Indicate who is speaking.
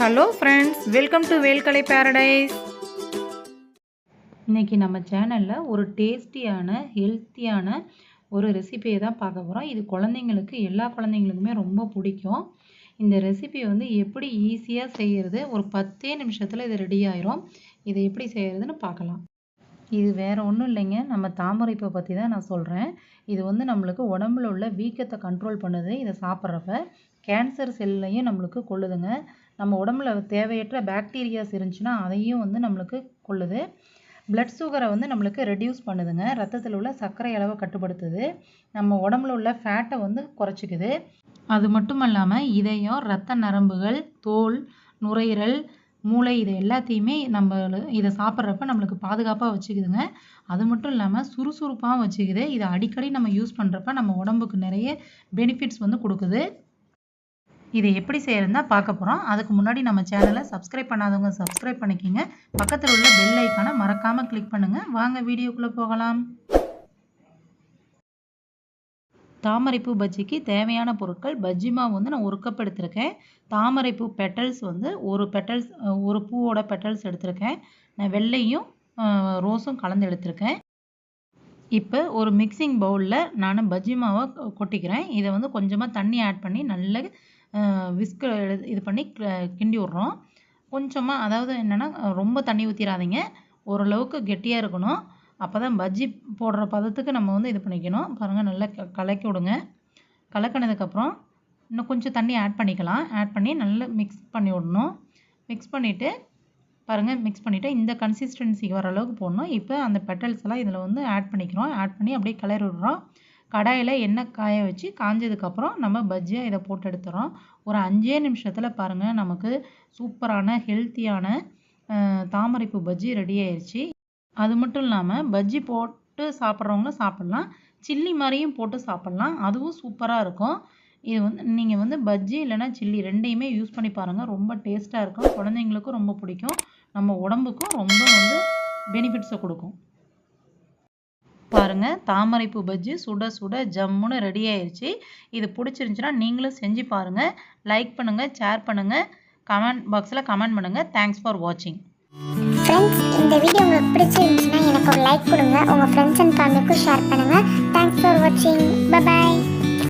Speaker 1: Hello friends welcome to Velkalai paradise இன்றைக்கி நம்ம சேனலில் ஒரு டேஸ்டியான ஹெல்த்தியான ஒரு ரெசிபியை தான் பார்க்க போகிறோம் இது குழந்தைங்களுக்கு எல்லா குழந்தைங்களுக்குமே ரொம்ப பிடிக்கும். இந்த ரெசிபி வந்து எப்படி ஈஸியாக செய்கிறது ஒரு பத்தே நிமிஷத்தில் இது ரெடி ஆயிரும். இதை எப்படி செய்கிறதுன்னு பார்க்கலாம். இது வேறு ஒன்றும் இல்லைங்க. நம்ம தாமரைப்பூ பற்றி தான் நான் சொல்கிறேன் இது வந்து நம்மளுக்கு உடம்புல உள்ள வீக்கத்தை கண்ட்ரோல் பண்ணுது. இதை சாப்பிட்றப்ப கேன்சர் செல்லையும் நம்மளுக்கு கொள்ளுதுங்க. நம்ம உடம்புல தேவையற்ற பாக்டீரியாஸ் இருந்துச்சுன்னா அதையும் வந்து நம்மளுக்கு கொள்ளுது. பிளட் சுகரை வந்து நம்மளுக்கு ரெடியூஸ் பண்ணுதுங்க. ரத்தத்தில் உள்ள சர்க்கரை அளவை கட்டுப்படுத்துது. நம்ம உடம்புல உள்ள ஃபேட்டை வந்து குறைச்சிக்குது. அது மட்டும் இல்லாமல் இதயம் ரத்த நரம்புகள் தோல் நுரையீரல் மூளை இது எல்லாத்தையுமே நம்ம இதை சாப்பிட்றப்ப நம்மளுக்கு பாதுகாப்பாக வச்சுக்குதுங்க. அது மட்டும் இல்லாமல் சுறுசுறுப்பாகவும் வச்சுக்குது. இதை அடிக்கடி நம்ம யூஸ் பண்ணுறப்ப நம்ம உடம்புக்கு நிறைய பெனிஃபிட்ஸ் வந்து கொடுக்குது. இதை எப்படி செய்யறதுனா பார்க்க போகிறோம் அதுக்கு முன்னாடி நம்ம சேனலை சப்ஸ்கிரைப் பண்ணாதவங்க சப்ஸ்கிரைப் பண்ணிக்கிங்க. பக்கத்தில் உள்ள பெல் ஐக்கானை மறக்காமல் கிளிக் பண்ணுங்கள் வாங்க வீடியோக்குள்ளே போகலாம். தாமரைப்பூ பஜ்ஜிக்கு தேவையான பொருட்கள் பஜ்ஜி மாவு வந்து நான் ஒரு கப் எடுத்திருக்கேன். தாமரைப்பூ பெட்டல்ஸ் வந்து ஒரு பெட்டல்ஸ் ஒரு பூவோட பெட்டல்ஸ் எடுத்திருக்கேன். நான் வெள்ளையும் ரோஸும் கலந்து எடுத்திருக்கேன். இப்போ ஒரு மிக்சிங் பவுலில் நான் பஜ்ஜி மாவை கொட்டிக்கிறேன். இதை வந்து கொஞ்சமாக தண்ணி ஆட் பண்ணி நல்ல விஸ்கு இது பண்ணி கிண்டி விட்றோம். கொஞ்சமாக அதாவது என்னென்னா ரொம்ப தண்ணி ஊற்றிடாதீங்க ஓரளவுக்கு கெட்டியாக இருக்கணும். அப்போ தான் பஜ்ஜி போடுற பதத்துக்கு நம்ம வந்து இது பண்ணிக்கணும். பாருங்கள் நல்லா க கலக்கி விடுங்க. கலக்கினதுக்கப்புறம் இன்னும் கொஞ்சம் தண்ணி ஆட் பண்ணிக்கலாம். ஆட் பண்ணி நல்லா மிக்ஸ் பண்ணி விடணும். மிக்ஸ் பண்ணிவிட்டு பாருங்கள் மிக்ஸ் பண்ணிவிட்டு இந்த கன்சிஸ்டன்சிக்கு வர அளவுக்கு போடணும். இப்போ அந்த பெட்டல்ஸ் எல்லாம் இதில் வந்து ஆட் பண்ணிக்கிறோம். ஆட் பண்ணி அப்படியே கிளறி விடுறோம். கடாயில் எண்ணெய் காய வச்சு காஞ்சதுக்கப்புறம் நம்ம பஜ்ஜியாக இதை போட்டு எடுத்துகிறோம் ஒரு அஞ்சே நிமிஷத்தில் பாருங்கள் நமக்கு சூப்பரான ஹெல்த்தியான தாமரைப்பூ பஜ்ஜி ரெடி ஆயிடுச்சு அது மட்டும் இல்லாமல் பஜ்ஜி போட்டு சாப்பிட்றவங்களும் சாப்பிட்லாம். சில்லி மாதிரியும் போட்டு சாப்பிட்லாம். அதுவும் சூப்பராக இருக்கும். இது வந்து நீங்கள் வந்து பஜ்ஜி இல்லைனா சில்லி ரெண்டையுமே யூஸ் பண்ணி பாருங்கள் ரொம்ப டேஸ்ட்டாக இருக்கும். குழந்தைங்களுக்கும் ரொம்ப பிடிக்கும். நம்ம உடம்புக்கும் ரொம்ப வந்து பெனிஃபிட்ஸை கொடுக்கும். பாருங்கள் தாமரைப்பூ பஜ்ஜி சுட சுட ஜம்முன்னு ரெடி ஆயிடுச்சு இது பிடிச்சிருந்துச்சின்னா நீங்களும் செஞ்சு பாருங்கள் லைக் பண்ணுங்கள் ஷேர் பண்ணுங்கள் கமெண்ட் பாக்ஸில் கமெண்ட் பண்ணுங்கள் தேங்க்ஸ் ஃபார் வாட்சிங்
Speaker 2: ஃப்ரெண்ட்ஸ் இந்த வீடியோ உங்களுக்கு பிடிச்சிருந்துச்சுன்னா எனக்கு ஒரு லைக் கொடுங்க. உங்கள் ஃப்ரெண்ட்ஸ் அண்ட் ஃபேமிலிக்கும் ஷேர் பண்ணுங்கள் தேங்க்ஸ் ஃபார் வாட்சிங் பபாய்